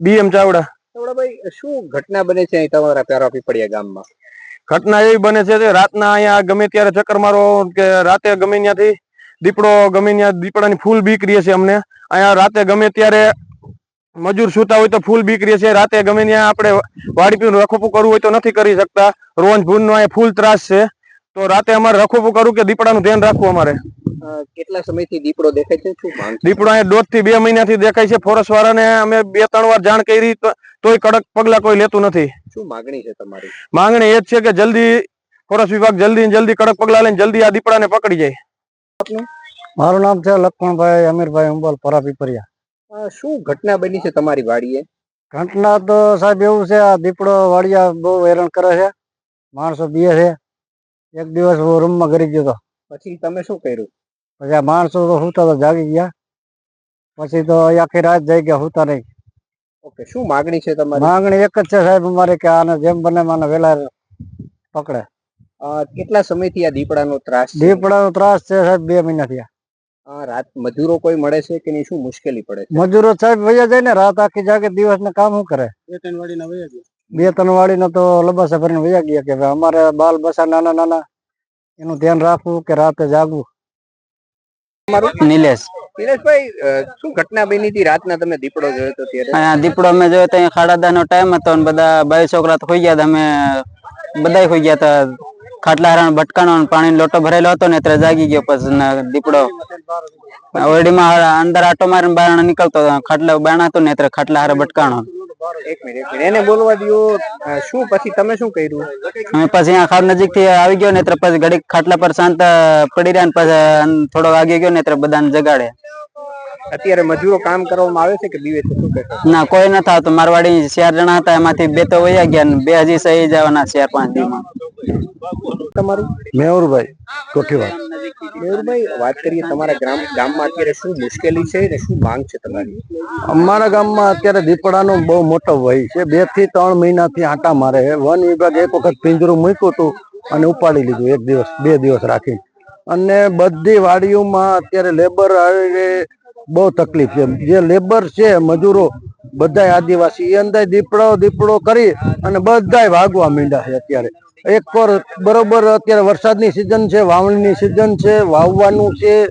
BM Chavda. શું ઘટના બને છે અહીં તમારા પ્યારા પીપળિયા ગામમાં? ઘટના એવી બને છે કે રાતના અહીંયા ગમે ત્યારે ચક્કર મારો કે રાતે ગમે ત્યાંથી દીપડો ગમે ત્યાં દીપડાની ફૂલ બીક રહે છે અમને. અહીંયા રાતે ગમે ત્યારે મજૂર સુતા હોય તો ફૂલ બીક રહે છે. રાતે ગમે ત્યાં આપણે વાડી પીને રખોપું કરવું હોય તો નથી કરી શકતા. રોજ ભૂનનો અહીંયા ફૂલ ત્રાસ છે. તો રાતે અમારે રખોપું કરવું કે દીપડાનું ધ્યાન રાખવું અમારે? કેટલા સમયથી દીપડો દેખાય છે? શું દીપડો અહીંયા દોઢથી બે મહિનાથી દેખાય છે. ફોરેસ્ટ વાળાને અમે બે ત્રણ વાર જાણ કરી તોય કડક પગલા કોઈ લેતું નથી. શું માંગણી છે તમારી? માંગણી એ જ છે કે જલ્દી ફોરેસ્ટ વિભાગ જલ્દી ને જલ્દી કડક પગલા લઈને જલ્દી આ દીપડાને પકડી જાય. મારું નામ છે લક્ષ્મણભાઈ અમીરભાઈ અંબાલ પરાપીપરિયા શું ઘટના બની છે તમારી વાડીએ? ઘટના તો સાહેબ એવું છે આ દીપડો વાડિયા બહુ હેરાન કરે છે. માણસો બીએ છે. એક દિવસ હું રૂમમાં ઘરી ગયો હતો. પછી તમે શું કર્યું? પછી આ માણસો તો હુતા તો જાગી ગયા. પછી તો આખી રાત જઈ ગયા હુતા નહીં. ઓકે શું માગણી છે તમારી? માંગણી એક જ છે સાહેબ અમારે કે આને જેમ બને મને વેલા પકડે. અ, કેટલા સમયથી આ દીપડાનો ત્રાસ છે? દીપડાનો ત્રાસ છે સાહેબ બે મહિના થયા. અ, રાત મજૂરો કોઈ મળે છે કે નહીં? શું મુશ્કેલી પડે છે? મજૂરો સાહેબ વયા જાય ને રાત આખી જાગે દિવસ ને કામ શું કરે? બે ત્રણ વાળી તો લબાસા ભરીને વયા ગયા કે અમારે બાલ બસા નાના નાના એનું ધ્યાન રાખવું કે રાતે જાગવું? નિલેશ. દિનેશભાઈ અ, શું ઘટના બની હતી? રાતના તમે દીપડો જોયો તો ત્યારે? અહીંયા દીપડો અમે જોયો તો અહીંયા સાડા દસ નો ટાઈમ હતો અને બધા બાઈ છોકરા તો ખોઈ ગયા હતા. અમે બધા ખોઈ ગયા હતા. ખાટલા હરણ ભટકાણો અને પાણીનો લોટો ભરેલો હતો ને એટલે જાગી ગયો પછી ને દીપડો. ઓરડીમાં અંદર આટો મારીને બહાર નીકળતો હતો. ખાટલા બાણા હતો ને એટલે ખાટલા હારે ભટકાણો. એક મિનિટ એને બોલવા દો શું પછી તમે શું કર્યું? પછી આ ખાવ નજીકથી આવી ગયો ને પછી ઘડીક ખાટલા પર શાંત પડી રહ્યા ને, પછી થોડો વાગી ગયો ને બધાને જગાડે અત્યારે મજૂરો કામ કરવામાં આવે છે કે છે? શું કહે ના કોઈ ન આવતું મારવાડી ચાર જણા હતા એમાંથી બે તો વયા ગયા ને બે હજી સહી જવાના ચાર પાંચ દિવસમાં તમારું? મેહુરભાઈ કોઠીવાડ. મેહુરભાઈ વાત કરીએ તમારા ગ્રામ ગામમાં અત્યારે શું મુશ્કેલી છે ને શું માંગ છે તમારી? અમારા ગામમાં અત્યારે દીપડાનો બહુ મોટો વય છે. બેથી ત્રણ મહિનાથી આંટા મારે વન વિભાગ એક વખત પિંજરું મૂક્યું હતું અને ઉપાડી લીધું એક દિવસ બે દિવસ રાખી અને બધી વાડીઓમાં અત્યારે લેબર બહુ તકલીફ છે. જે લેબર છે, મજૂરો, બધાય આદિવાસી, એ અંદર દીપડો દીપડો કરી અને બધાય ભાગવા માંડ્યા છે અત્યારે. એક પર બરોબર અત્યારે વરસાદની સિઝન છે, વાવણીની સિઝન છે, વાવવાનું છે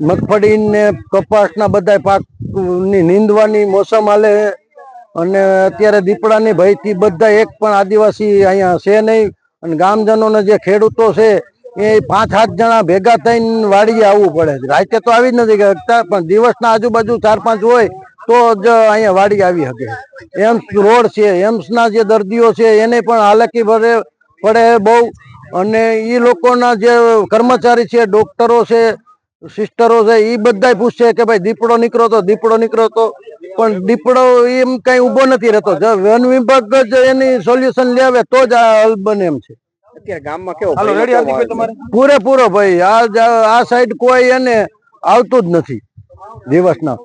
મગફળી ને કપાસના બધા પાકની નીંદવાની મોસમ છે. અને અત્યારે દીપડાની ભયથી બધા એક પણ આદિવાસી અહીંયા છે નહીં. અને ગામજનોને જે ખેડૂતો છે એ પાંચ, સાત જણા ભેગા થઈને વાડીએ આવવું પડે રાતે તો આવી જ નથી પણ દિવસના આજુબાજુ ચાર, પાંચ હોય તો જ અહીંયા વાડી આવી શકે. એમ્સ રોડ છે, એમ્સના જે દર્દીઓ છે, એને પણ હાલાકી ભરે, પડે બહુ. અને એ લોકોના જે કર્મચારી છે, ડોક્ટરો છે, સિસ્ટરો છે એ બધા પૂછશે કે ભાઈ, દીપડો નીકળો તો દીપડો નીકળો તો. પણ દીપડો એમ કઈ ઊભો નથી રહેતો. વન વિભાગ જ એની સોલ્યુશન લાવે તો જ આ હલ બને એમ છે. અત્યારે ગામમાં કેવો હાલો રેડી કેવો હાર્દિકભાઈ તમારે? પૂરેપૂરો ભાઈ. આ આ સાઈડ કોઈ એને આવતું જ નથી. દિવસના.